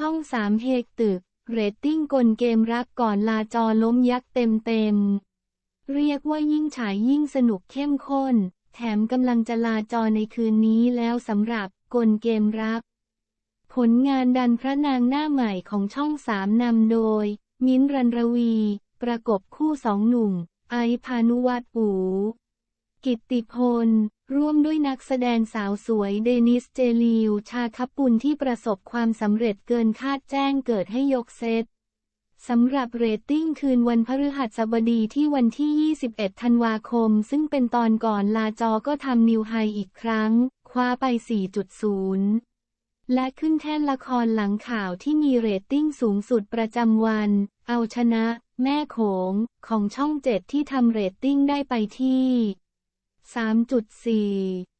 ช่องสามเฮกตึก เรตติ้งกลเกมรักก่อนลาจอล้มยักษ์เต็มเต็มๆเรียกว่ายิ่งฉายยิ่งสนุกเข้มข้น แถมกำลังจะลาจอในคืนนี้แล้วสำหรับกลเกมรัก ผลงานดันพระนางหน้าใหม่ของช่องสามนำโดย มิ้นรันรวี ประกบคู่สองหนุ่ม ไอพานุวัตรอู กิตติพล ร่วมด้วยนักแสดงสาวสวยเดนิสเจลิว ชาคปุลที่ประสบความสำเร็จเกินคาดแจ้งเกิดให้ยกเซตสำหรับเรตติ้งคืนวันพฤหัสบดีที่วันที่ 21 ธันวาคม ซึ่งเป็นตอนก่อนลาจอก็ทำนิวไฮอีกครั้ง คว้าไป 4.0 และขึ้นแท่นละครหลังข่าวที่มีเรตติ้งสูงสุดประจำวัน เอาชนะ แม่โขง ของช่องเจ็ดที่ทำเรตติ้งได้ไปที่ 3.4